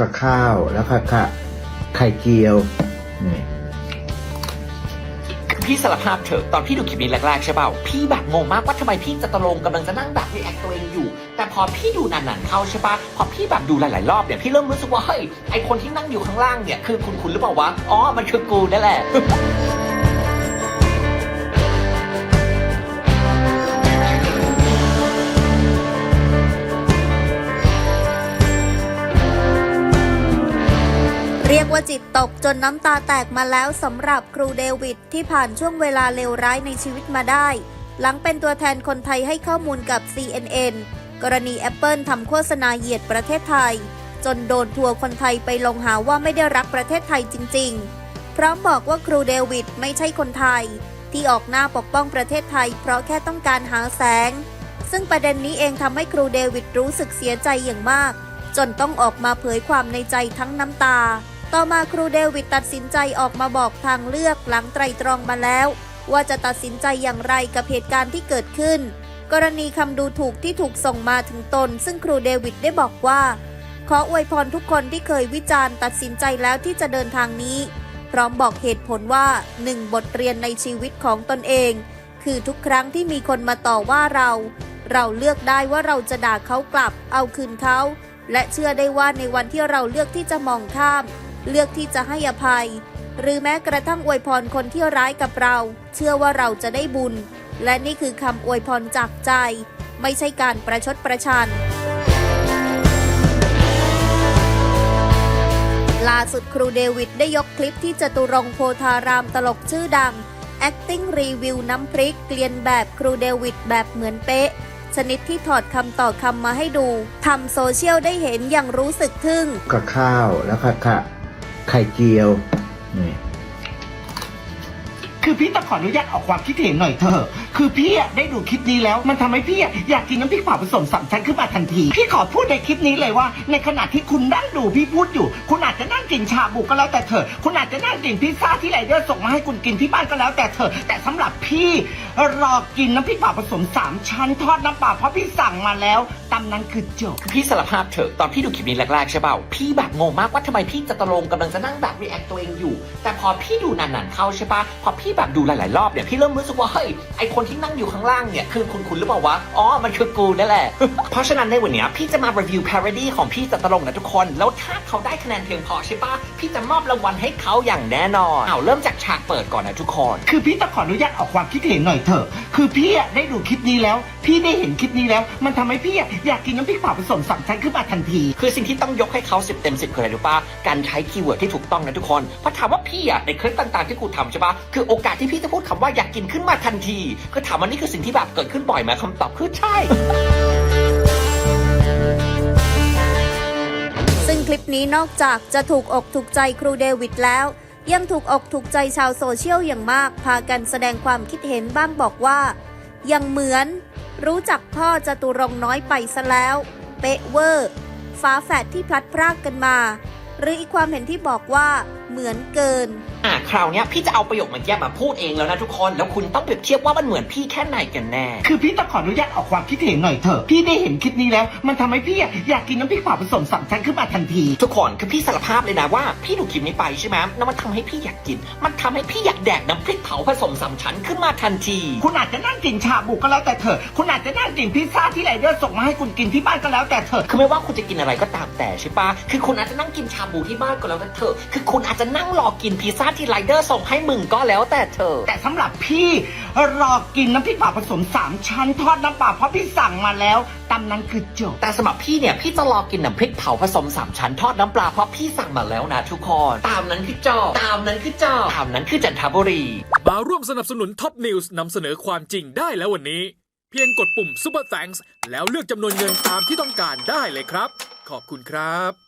กับข้าวแล้วก็ค่ะไข่เจียวนี่พี่สารภาพเถอะตอนพี่ดูคลิปนี้แรกๆใช่เปล่าพี่แบบงงมากว่าทำไมพี่จะตะลงกำลังจะนั่งแบบรีแอคตัวเองอยู่ แต่พอพี่ดูนานๆเข้าใช่ปะพอพี่แบบดูหลายๆรอบเนี่ยพี่เริ่มรู้สึกว่าเฮ้ยไอคนที่นั่งอยู่ข้างล่างเนี่ยคือคุณคุณหรือเปล่าวะอ๋อมันคือกูนั่นแหละ ว่าจิตตกจนน้ำตาแตกมาแล้วสำหรับครูเดวิดที่ผ่านช่วงเวลาเลวร้ายในชีวิตมาได้ หลังเป็นตัวแทนคนไทยให้ข้อมูลกับ CNN กรณี Apple ทำโฆษณาเหยียดประเทศไทย จนโดนทัวร์คนไทยไปลงหาว่าไม่ได้รักประเทศไทยจริง ๆ พร้อมบอกว่าครูเดวิดไม่ใช่คนไทย ที่ออกหน้าปกป้องประเทศไทย เพราะแค่ต้องการหาแสง ซึ่งประเด็นนี้เองทำให้ครูเดวิดรู้สึกเสียใจอย่างมากจนต้องออกมาเผยความในใจทั้งน้ำตา ต่อมาครูเดวิดตัดสินใจออกมาบอกทางเลือกหลังไตรตรองมาแล้ว ว่าจะตัดสินใจอย่างไรกับเหตุการณ์ที่เกิดขึ้น กรณีคำดูถูกที่ถูกส่งมาถึงตน ซึ่งครูเดวิดได้บอกว่า ขออวยพรทุกคนที่เคยวิจารณ์ตัดสินใจแล้วที่จะเดินทางนี้ พร้อมบอกเหตุผลว่าหนึ่งบทเรียนในชีวิตของตนเอง คือทุกครั้งที่มีคนมาต่อว่าเรา เราเลือกได้ว่าเราจะด่าเขากลับ เอาคืนเขาและเชื่อได้ว่าในวันที่เราเลือกที่จะมองข้าม เลือกที่จะให้อภัย หรือแม้กระทั่งอวยพรคนที่ร้ายกับเรา เชื่อว่าเราจะได้บุญ และนี่คือคำอวยพรจากใจ ไม่ใช่การประชดประชันล่าสุดครูเดวิดได้ยกคลิปที่จตุรงโพธารามตลกชื่อดัง acting review น้ำพริกเกลียนแบบครูเดวิดแบบเหมือนเป๊ะ ชนิดที่ถอดคำต่อคำมาให้ดูทำโซเชียลได้เห็นอย่างรู้สึกทึ่งกับข้าวแล้วค่ะ ไข่เจียวนี่ คือพี่ต้องขออนุญาตออกความคิดเห็นหน่อยเถอะคือพี่อะได้ดูคลิปนี้แล้ว มันทำให้พี่อะอยากกินน้ำพริกเผาผสมสามชั้นขึ้นมาทันที พี่ขอพูดในคลิปนี้เลยว่า ในขณะที่คุณนั่งดูพี่พูดอยู่ คุณอาจจะนั่งกินชาบูก็แล้วแต่เถอะคุณอาจจะนั่งกินพิซซ่าที่ไรเดอร์ส่งมาให้คุณกินที่บ้านก็แล้วแต่เถอะแต่สำหรับพี่รอกินน้ำพริกเผาผสมสามชั้นทอดน้ำปลาเพราะพี่สั่งมาแล้วตำนั้นคือจบพี่สารภาพเถอะตอนพี่ดูคลิปนี้แรกๆใช่เปล่าพี่แบบงงมากว่าทำไมพี่จะตะลงกำลังจะนั่งแบบรีแอคตัวเองอยู่ แต่พอพี่ดูนานๆเข้าใช่ปะพอพี่แบบดูหลาย ๆ รอบเนี่ยพี่เริ่มรู้สึกว่าเฮ้ยไอคนที่นั่งอยู่ข้างล่างเนี่ยคือคุณคุณหรือเปล่าวะอ๋อมันคือกูนั่นแหละ เพราะฉะนั้นในวันนี้พี่จะมารีวิว parody ของพี่จะตะลงนะทุกคน แล้วถ้าเขาได้คะแนนเพียงพอใช่ปะพี่จะมอบรางวัลให้เขาอย่างแน่นอนเอาเริ่มจากฉากเปิดก่อนนะทุกคน คือพี่ต้องขออนุญาตออกความคิดเห็นหน่อยเถอะ คือพี่อะได้ดูคลิปนี้แล้วพี่ได้เห็นคลิปนี้แล้ว มันทำให้พี่อะอยากกินน้ำพริกเผาผสมสามชั้นขึ้นมาทันที คือสิ่งที่ต้องยกให้เขา10เต็ม10คืออะไรรู้ปะการใช้คีย์เวิร์ดที่ถูกต้องนะทุกคนเพราะถามว่าพี่อะในคลิปต่างๆที่กูทำใช่ปะคือโอกาสที่พี่จะพูดคำว่าอยากกินขึ้นมาทันทีคือถามว่านี่คือสิ่งที่แบบเกิดขึ้นบ่อยไหมคำตอบคือใช่ ซึ่งคลิปนี้นอกจากจะถูกอกถูกใจครูเดวิดแล้ว ยังถูกอกถูกใจชาวโซเชียลอย่างมาก พากันแสดงความคิดเห็นบ้างบอกว่า ยังเหมือน รู้จักพ่อจตุรงค์น้อยไปซะแล้ว เป๊ะเวอร์ ฟ้าแฝดที่พลัดพรากกันมา หรืออีกความเห็นที่บอกว่า เหมือนเกิน อะคราวเนี้ยพี่จะเอาประโยคเมันแยกมาพูดเองแล้วนะทุกคน แล้วคุณต้องเปรียบเทียบว่ามันเหมือนพี่แค่ไหนกันแน่ คือพี่ต้องขออนุญาตออกความคิดเห็นหน่อยเถอะ พี่ได้เห็นคลิปนี้แล้ว มันทำให้พี่อะอยากกินน้ำพริกเผาผสมสามชั้นขึ้นมาทันที ทุกคนคือพี่สารภาพเลยนะว่าพี่ดูคลิปนี้ไปใช่ไหมแล้วมันทำให้พี่อยากกิน มันทำให้พี่อยากแดกน้ำพริกเผาผสมสามชั้นขึ้นมาทันที คุณอาจจะนั่งกินชาบูก็แล้วแต่เถอะ คุณอาจจะนั่งกินพิซซ่าที่ไรเดอร์ส่งมาให้คุณกินที่บ้านก็แล้วแต่เถอะ คือไม่ว่าคุณจะกินอะไรก็ตามแต่ใช่ปะคือคุณอาจจะนั่งกินชาบูที่บ้านก็แล้วแต่เถอะ คือคุณอาจจะนั่งรอกินพิซซ่าที่ไรเดอร์ส่งให้มึงก็แล้วแต่เถอะแต่สำหรับพี่รอกินน้ำพริกเผาผสมสามชั้นทอดน้ำเปล่าเพราะพี่สั่งมาแล้วตำนั้นคือจบแต่สำหรับพี่เนี่ยพี่จะรอกินน้ำพริกเผาผสมสามชั้นทอดน้ำปลาเพราะพี่สั่งมาแล้วนะทุกคนตามนั้นคือจอตามนั้นคือจอตามนั้นคือจันทบุรีมาร่วมสนับสนุนท็อปนิวส์นำเสนอความจริงได้แล้ววันนี้ เพียงกดปุ่ม Super Thanks แล้วเลือกจำนวนเงินตามที่ต้องการได้เลยครับ ขอบคุณครับ